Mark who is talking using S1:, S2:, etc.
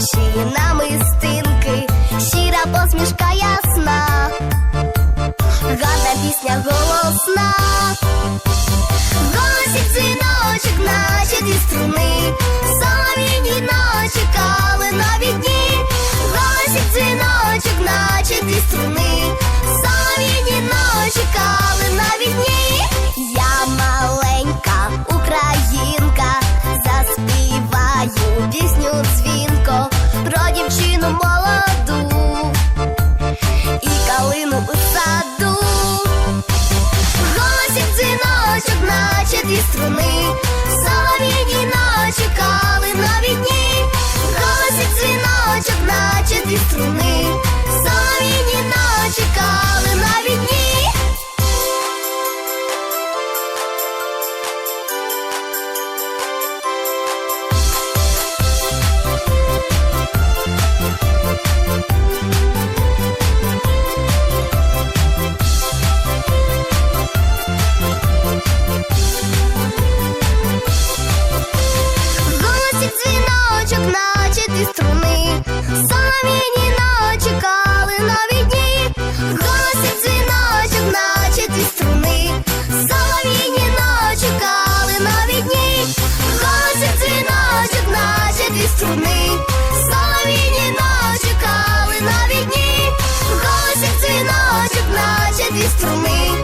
S1: шиї намистинки, щира посмішка ясна, гарна пісня голосна, голосі дзвіночок, наче дві струни, Солов'їні ночі, кали нові дні, голосі дзвіночок, наче дві струни. Наче дві струни, солов'їні ночі кали нові дні, голосить дзвіночок, наче дві струни, солов'їні ночі кали нові дні. Голосить дзвіночок, наче дві струни,